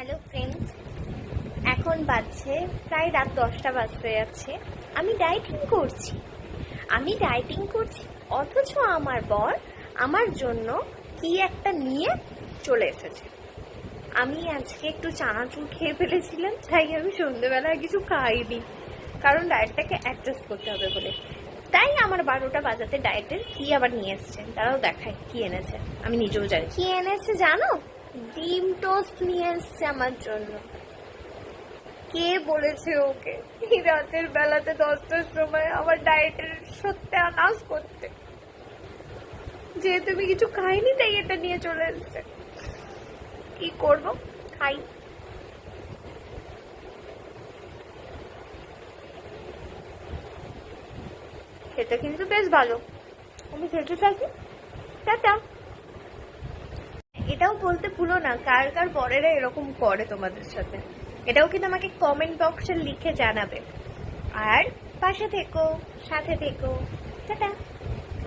Hello friends এখন বাজছে প্রায় রাত দশটা বাজতে যাচ্ছে। আমি ডায়েটিং করছি। আমি ডায়েটিং করছি, অথচ আমার বর আমার জন্য কি একটা নিয়ে চলে এসেছে। আমি আজকে একটু চানাচুর খেয়ে ফেলেছিলাম, তাই আমি সন্ধ্যেবেলায় কিছু খাইনি। কারণ ডায়েটটাকে অ্যাডজাস্ট করতে হবে বলে। তাই আমার বারোটা বাজাতে ডায়েটের কি আবার নিয়ে এসছে তারাও দেখায়, কি এনেছে? আমি নিজেও জানি। কি এনেছে জানো? ডিম টোস্ট নিয়ে এসছে আমার জন্য। কে বলেছে ওকে? রাতের বেলাতে দশটার সময় আমার ডায়েটের সত্যি আনাউন্স করতে। যেহেতু আমি কিছু খাইনি, তাই এটা নিয়ে চলে এসছে। কি করব? খাই। খেতে কিন্তু বেশ ভালো। আমি খেতে থাকি? টাটা। এটাও বলতে ভুলো না, কার কার পরেরা এরকম করে তোমাদের সাথে। এটাও কিন্তু আমাকে কমেন্ট বক্সে লিখে জানাবে। আর পাশে থেকো, সাথে থেকো। টাটা।